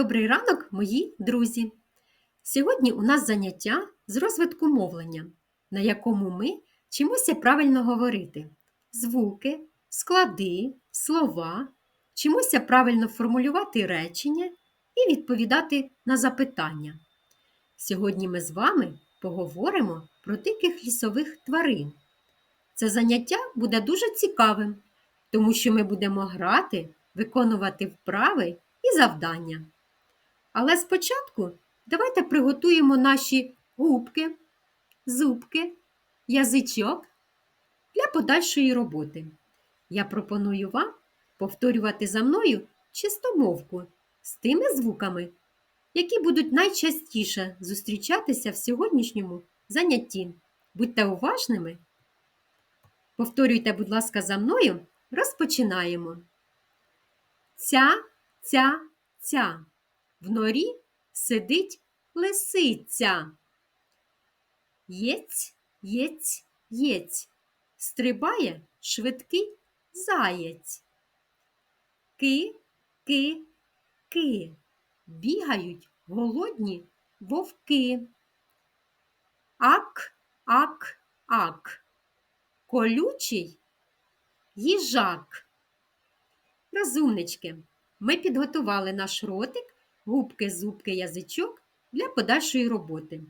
Добрий ранок, мої друзі! Сьогодні у нас заняття з розвитку мовлення, на якому ми вчимося правильно говорити звуки, склади, слова, вчимося правильно формулювати речення і відповідати на запитання. Сьогодні ми з вами поговоримо про диких лісових тварин. Це заняття буде дуже цікавим, тому що ми будемо грати, виконувати вправи і завдання. Але спочатку давайте приготуємо наші губки, зубки, язичок для подальшої роботи. Я пропоную вам повторювати за мною чистомовку з тими звуками, які будуть найчастіше зустрічатися в сьогоднішньому занятті. Будьте уважними. Повторюйте, будь ласка, за мною. Розпочинаємо. Ця, ця, ця. В норі сидить лисиця. Єць, єць, єць. Стрибає швидкий заєць. Ки, ки, ки. Бігають голодні вовки. Ак, ак, ак. Колючий їжак. Розумнички, ми підготували наш ротик, губки, зубки, язичок для подальшої роботи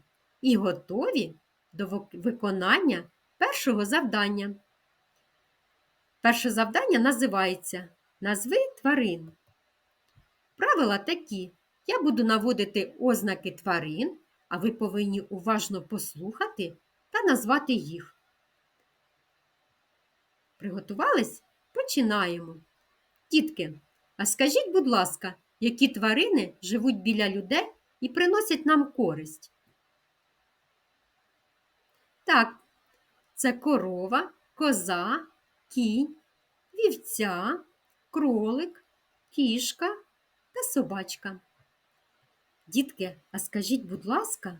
і готові до виконання першого завдання. Перше завдання називається Назви тварин. Правила такі. Я буду наводити ознаки тварин, а ви повинні уважно послухати та назвати їх. Приготувались? Починаємо. Дітки, а скажіть, будь ласка, які тварини живуть біля людей і приносять нам користь? Так, це корова, коза, кінь, вівця, кролик, кішка та собачка. Дітки, а скажіть, будь ласка,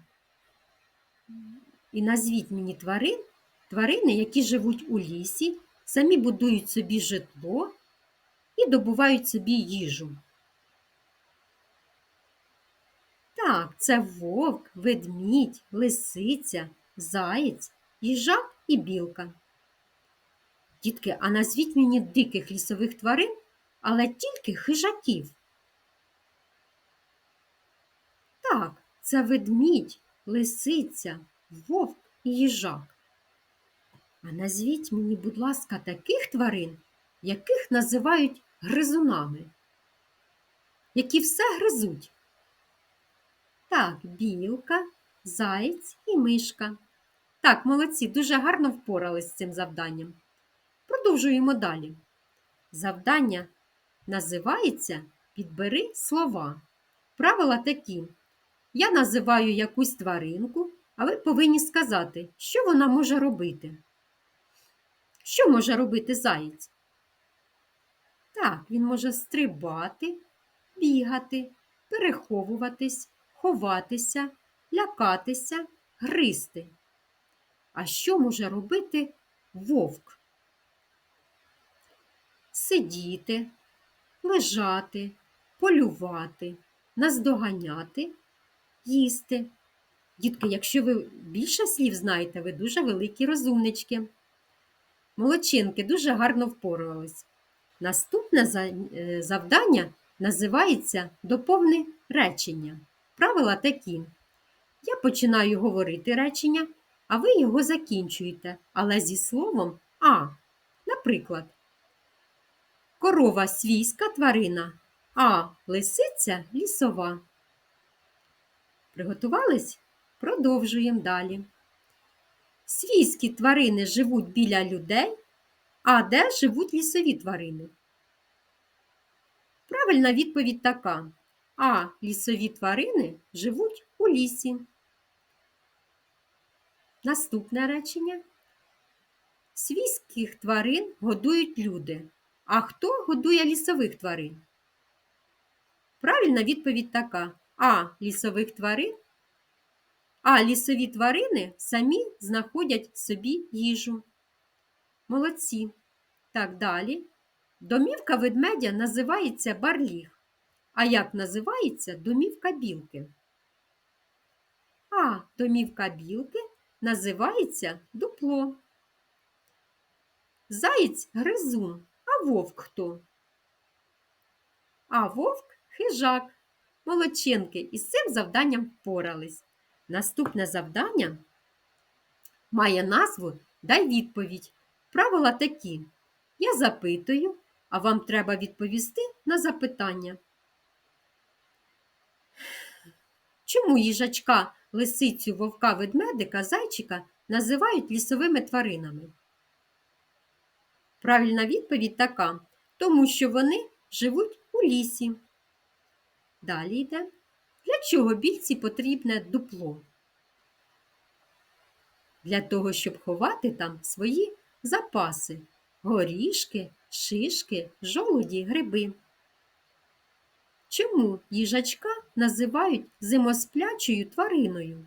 і назвіть мені тварин, тварини, які живуть у лісі, самі будують собі житло і добувають собі їжу. Так, це вовк, ведмідь, лисиця, заєць, їжак і білка. Дітки, а назвіть мені диких лісових тварин, але тільки хижаків. Так, це ведмідь, лисиця, вовк і їжак. А назвіть мені, будь ласка, таких тварин, яких називають гризунами, які все гризуть. Так, білка, заєць і мишка. Так, молодці, дуже гарно впорались з цим завданням. Продовжуємо далі. Завдання називається Підбери слова. Правила такі. Я називаю якусь тваринку, а ви повинні сказати, що вона може робити. Що може робити заєць? Так, він може стрибати, бігати, переховуватись, ховатися, лякатися, гризти. А що може робити вовк? Сидіти, лежати, полювати, наздоганяти, їсти. Дітки, якщо ви більше слів знаєте, ви дуже великі розумнички. Молодчинки дуже гарно впорались. Наступне е, завдання називається доповни речення. Правила такі. Я починаю говорити речення, а ви його закінчуєте, але зі словом А. Наприклад, корова свійська тварина, а лисиця лісова. Приготувались? Продовжуємо далі. Свійські тварини живуть біля людей, а де живуть лісові тварини? Правильна відповідь така. А лісові тварини живуть у лісі. Наступне речення. Свійських тварин годують люди. А хто годує лісових тварин? Правильна відповідь така. А лісових тварин. А лісові тварини самі знаходять собі їжу. Молодці. Так далі. Домівка ведмедя називається барліг. А як називається домівка білки? А домівка білки називається дупло. Заєць гризун, а вовк хто? А вовк хижак. Молодчинки із цим завданням впорались. Наступне завдання має назву Дай відповідь. Правила такі. Я запитую, а вам треба відповісти на запитання. Чому їжачка, лисицю, вовка, ведмедика, зайчика називають лісовими тваринами? Правильна відповідь така, тому що вони живуть у лісі. Далі йде. Для чого більці потрібне дупло? Для того, щоб ховати там свої запаси горішки, шишки, жолуді, гриби. Чому їжачка називають зимосплячою твариною?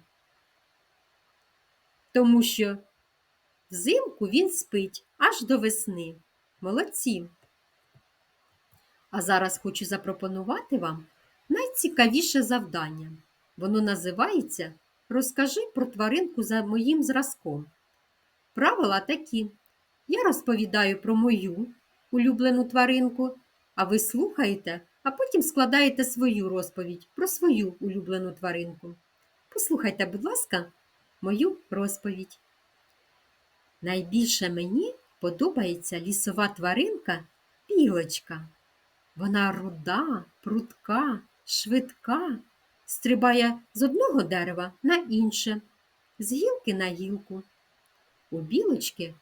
Тому що взимку він спить аж до весни. Молодці! А зараз хочу запропонувати вам найцікавіше завдання. Воно називається Розкажи про тваринку за моїм зразком. Правила такі. Я розповідаю про мою улюблену тваринку, а ви слухаєте, а потім складаєте свою розповідь про свою улюблену тваринку. Послухайте, будь ласка, мою розповідь. Найбільше мені подобається лісова тваринка білочка. Вона руда, прудка, швидка, стрибає з одного дерева на інше, з гілки на гілку. У білочки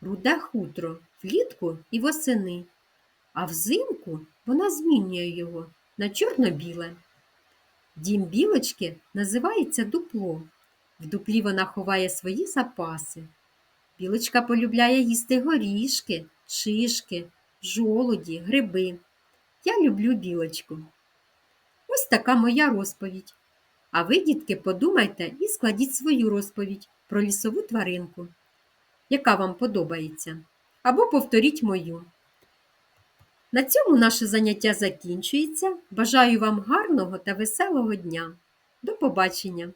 руде хутро влітку і восени, а взимку вона змінює його на чорно-біле. Дім білочки називається дупло. В дуплі вона ховає свої запаси. Білочка полюбляє їсти горішки, шишки, жолуді, гриби. Я люблю білочку. Ось така моя розповідь. А ви, дітки, подумайте і складіть свою розповідь про лісову тваринку, яка вам подобається, або повторіть мою. На цьому наше заняття закінчується. Бажаю вам гарного та веселого дня. До побачення!